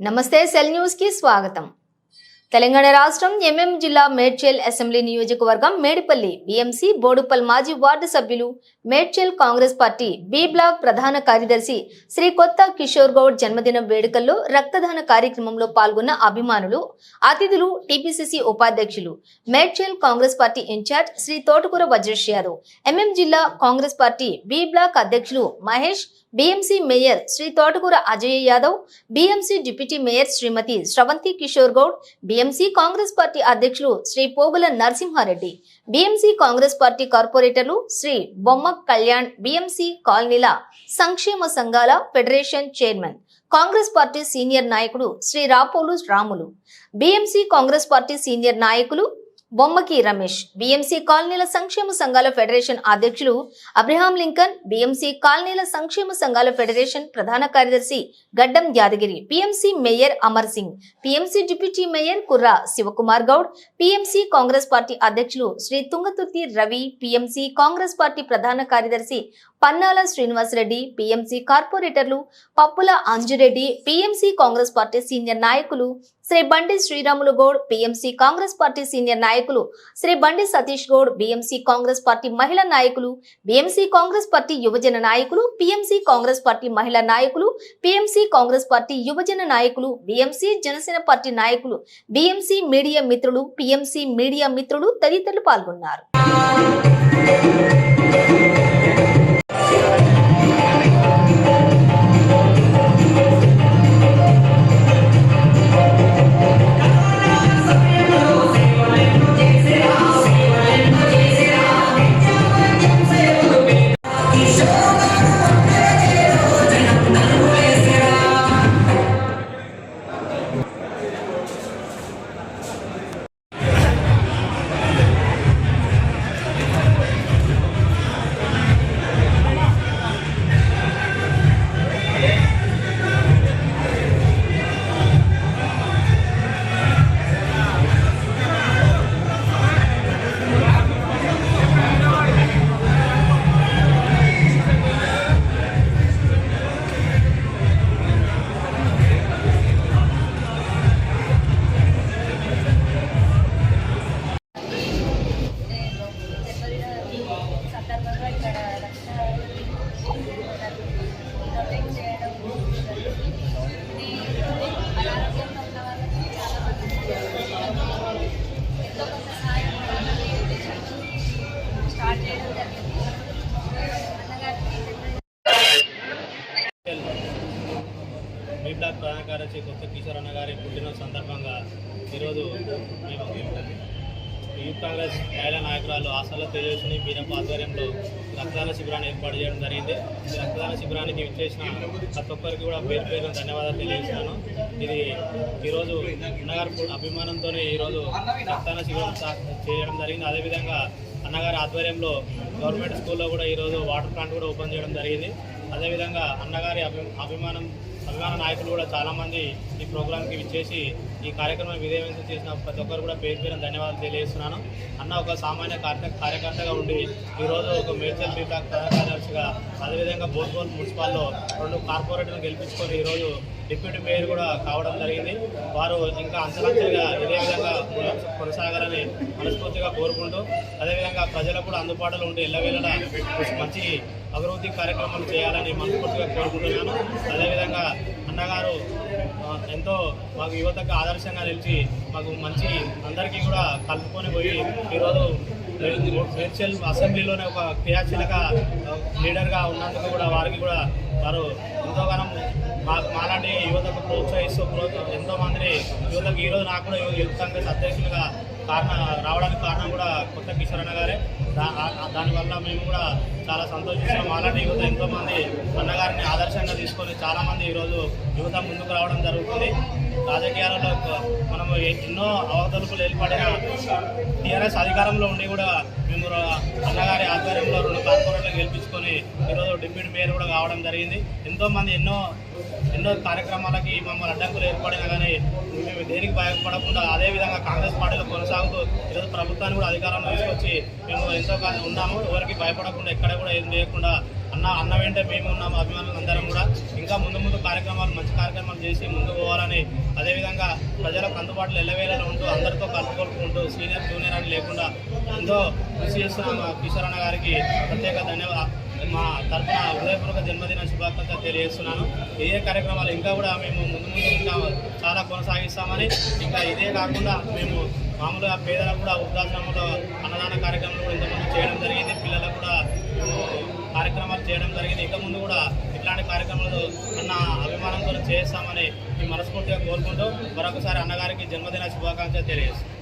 నమస్తే సెల్ న్యూస్కి స్వాగతం. తెలంగాణ రాష్ట్రం ఎంఎం జిల్లా మేడ్చల్ అసెంబ్లీ నియోజకవర్గం మేడిపల్లి బిఎంసి బోడుపల్ మాజీ వార్డు సభ్యులు Medchal Congress party B block ప్రధాన కార్యదర్శి శ్రీ కొత్త కిషోర్ గౌడ్ జన్మదిన వేడుకల్లో రక్తదాన కార్యక్రమంలో పాల్గొన్న అభిమానులు అతిథులు టీపీసీసీ ఉపాధ్యక్షులు Medchal Congress party incharge Shri Thotakura Vajresh Yadav MM జిల్లా కాంగ్రెస్ పార్టీ బి బ్లాక్ అధ్యక్షులు Mahesh BMC mayor Shri Thotakura Ajay Yadav BMC deputy mayor Shrimati Sravanthi Kishore Goud BMC Congress party అధ్యక్షులు Shri Pogula Narasimhareddy BMC Congress party కార్పొరేటర్లు Shri Bomma Kalyan BMC కాలనీల సంక్షేమ సంఘాల federation chairman Congress party senior నాయకుడు Shri Rapolu Ramulu BMC Congress party senior నాయకులు Bommaki Ramesh BMC కాలనీల సంక్షేమ సంఘాల federation అధ్యక్షులు అబ్రహాం లింకన్ బిఎంసి కాలనీల సంక్షేమ సంఘాల ఫెడరేషన్ ప్రధాన కార్యదర్శి Gaddam Yadagiri PMC mayor Amar Singh PMC deputy mayor Kurra Shivakumar Goud PMC Congress party అధ్యక్షులు Shri Thungathurthi Ravi PMC Congress party ప్రధాన కార్యదర్శి పన్నాల శ్రీనివాసరెడ్డి పిఎంసి కార్పొరేటర్లు Pappula Anjureddy PMC Congress party senior నాయకులు Shri Bandi Sriramulu Goud PMC Congress party senior నాయకులు Shri Bandi Satish Goud BMC Congress party మహిళా నాయకులు BMC Congress party యువజన నాయకులు పిఎంసీ కాంగ్రెస్ పార్టీ మహిళా నాయకులు పిఎంసి కాంగ్రెస్ పార్టీ యువజన నాయకులు బిఎంసి జనసేన పార్టీ నాయకులు బిఎంసి మీడియా మిత్రులు పిఎంసి మీడియా మిత్రులు తదితరులు పాల్గొన్నారు. మీ బ్లాక్ ప్రధాన కార్యదర్శి కొత్త కిషోర్ అన్న గారి పుట్టినరోజు సందర్భంగా ఈరోజు మేము యూత్ కాంగ్రెస్ మహిళా నాయకురాలు ఆశలో తేజస్విని బీరప్ప ఆధ్వర్యంలో రక్తదాన శిబిరాన్ని ఏర్పాటు చేయడం జరిగింది. ఈ రక్తదాన శిబిరానికి ఇచ్చేసిన ప్రతి ఒక్కరికి కూడా పేరు పేరు ధన్యవాదాలు తెలియజేస్తున్నాను. ఇది ఈరోజు అన్నగారి అభిమానంతో అభిమానంతోనే ఈరోజు రక్తదాన శిబిరం చేయడం జరిగింది. అదేవిధంగా అన్నగారి ఆధ్వర్యంలో గవర్నమెంట్ స్కూల్లో కూడా ఈరోజు వాటర్ ప్లాంట్ కూడా ఓపెన్ చేయడం జరిగింది. అదేవిధంగా అన్నగారి అభి అభిమానం అభిమాన నాయకులు కూడా చాలామంది ఈ ప్రోగ్రాంకి విచ్చేసి ఈ కార్యక్రమం విజయవంతం చేసిన ప్రతి ఒక్కరు కూడా పేరు పేరు ధన్యవాదాలు తెలియజేస్తున్నాను. అన్న ఒక సామాన్య కార్యకర్తగా ఉండి ఈరోజు ఒక మేడ్చల్ బీటాక్ కార్యదర్శిగా అదేవిధంగా బోర్బోల్ మున్సిపాల్లో రెండు కార్పొరేటర్లను గెలిపించుకొని ఈరోజు డిప్యూటీ మేయర్ కూడా కావడం జరిగింది. వారు ఇంకా అంచలంచెలుగా ఇదే విధంగా కొనసాగాలని మనస్ఫూర్తిగా కోరుకుంటూ అదేవిధంగా ప్రజలకు కూడా అందుబాటులో ఉండి ఎల్లవేళలా మంచి అభివృద్ధి కార్యక్రమాలు చేయాలని మనస్ఫూర్తిగా కోరుకుంటున్నాను. అదేవిధంగా అన్నగారు ఎంతో మాకు యువతకు ఆదర్శంగా నిలిచి మాకు మంచి అందరికీ కూడా కలుపుకొని పోయి ఈరోజు మేడ్చల్ అసెంబ్లీలోనే ఒక క్రియాశీలక లీడర్గా ఉన్నందుకు కూడా వారికి కూడా వారు ఎంతోగానం మా మాలాంటి యువతకు ప్రోత్సహిస్తూ ప్రో ఎంతో మంది యువతకు ఈరోజు నాకు కూడా యువత కాంగ్రెస్ అధ్యక్షులుగా కారణం రావడానికి కారణం కూడా కొత్త కిషోర్ అన్న గారే దానివల్ల మేము కూడా చాలా సంతోషిస్తున్నాం. అలాంటి యువత ఎంతోమంది అన్నగారిని ఆదర్శంగా తీసుకొని చాలామంది ఈరోజు యువత ముందుకు రావడం జరుగుతుంది. రాజకీయాలలో మనం మనము ఎన్నో అవతలుపులు ఏర్పడిన టీఆర్ఎస్ అధికారంలో ఉండి కూడా మేము అన్నగారి ఆధ్వర్యంలో రెండు కార్పొరేట్లు గెలిపించుకొని ఈరోజు డిప్యూటీ మేయర్ కూడా కావడం జరిగింది. ఎంతోమంది ఎన్నో ఎన్నో కార్యక్రమాలకి మమ్మల్ని అడ్డంకులు ఏర్పడినా కానీ మేము దేనికి భయపడకుండా అదే విధంగా కాంగ్రెస్ పార్టీలో కొనసాగుతూ ఈరోజు ప్రభుత్వాన్ని కూడా అధికారంలో తీసుకొచ్చి మేము ఎంతో ఉన్నాము. ఎవరికి భయపడకుండా ఎక్కడ కూడా ఏం చేయకుండా అన్న అన్న అన్న వెంట మేము ఉన్నాం అభిమానులు అందరం కూడా. ఇంకా ముందు ముందు కార్యక్రమాలు మంచి కార్యక్రమాలు చేసి ముందు పోవాలని అదేవిధంగా ప్రజలకు అందుబాటులో ఎల్లవేళలో ఉంటూ అందరితో కలుపుకొట్టుకుంటూ సీనియర్ జూనియర్ అని లేకుండా ఎంతో కృషి చేస్తున్న. కిషోర్ అన్న గారికి ప్రత్యేక ధన్యవాదాలు మా తరఫున హృదయపూర్వక జన్మదిన శుభాకాంక్షలు తెలియజేస్తున్నాను. ఇదే కార్యక్రమాలు ఇంకా కూడా మేము ముందు ముందు ఇంకా చాలా కొనసాగిస్తామని ఇంకా ఇదే కాకుండా మేము మామూలుగా పేదలకు కూడా వృద్ధాశ్రమంలో అన్నదాన కార్యక్రమాలు కూడా ఇంతకుముందు చేయడం జరిగింది. పిల్లలకు కూడా మేము చేయడం జరిగింది. ఇక ముందు కూడా ఇట్లాంటి కార్యక్రమాలు అన్న అభిమానంతో చేస్తామని మనస్ఫూర్తిగా కోరుకుంటూ మరొకసారి అన్నగారికి జన్మదిన శుభాకాంక్షలు తెలియజేస్తాం